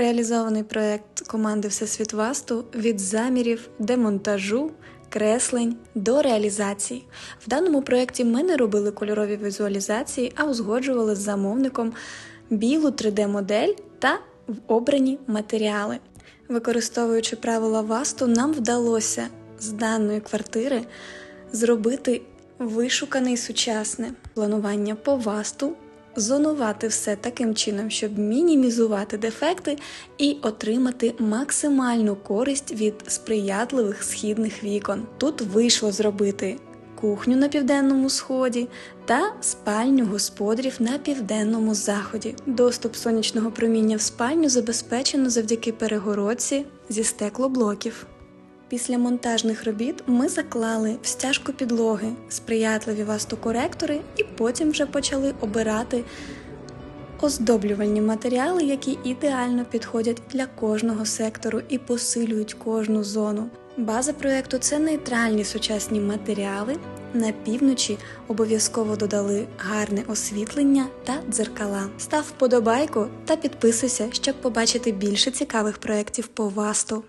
Реалізований проект команди Всесвіт Васту від замірів, демонтажу, креслень до реалізації. В даному проєкті ми не робили кольорові візуалізації, а узгоджували з замовником білу 3D-модель та обрані матеріали. Використовуючи правила Васту, нам вдалося з даної квартири зробити вишукане і сучасне планування по Васту, зонувати все таким чином, щоб мінімізувати дефекти і отримати максимальну користь від сприятливих східних вікон. Тут вийшло зробити кухню на південному сході та спальню господарів на південному заході. Доступ сонячного проміння в спальню забезпечено завдяки перегородці зі стеклоблоків. Після монтажних робіт ми заклали в стяжку підлоги сприятливі вастокоректори і потім вже почали обирати оздоблювальні матеріали, які ідеально підходять для кожного сектору і посилюють кожну зону. База проєкту це нейтральні сучасні матеріали. На півночі обов'язково додали гарне освітлення та дзеркала. Став вподобайку та підписуйся, щоб побачити більше цікавих проєктів по Васту.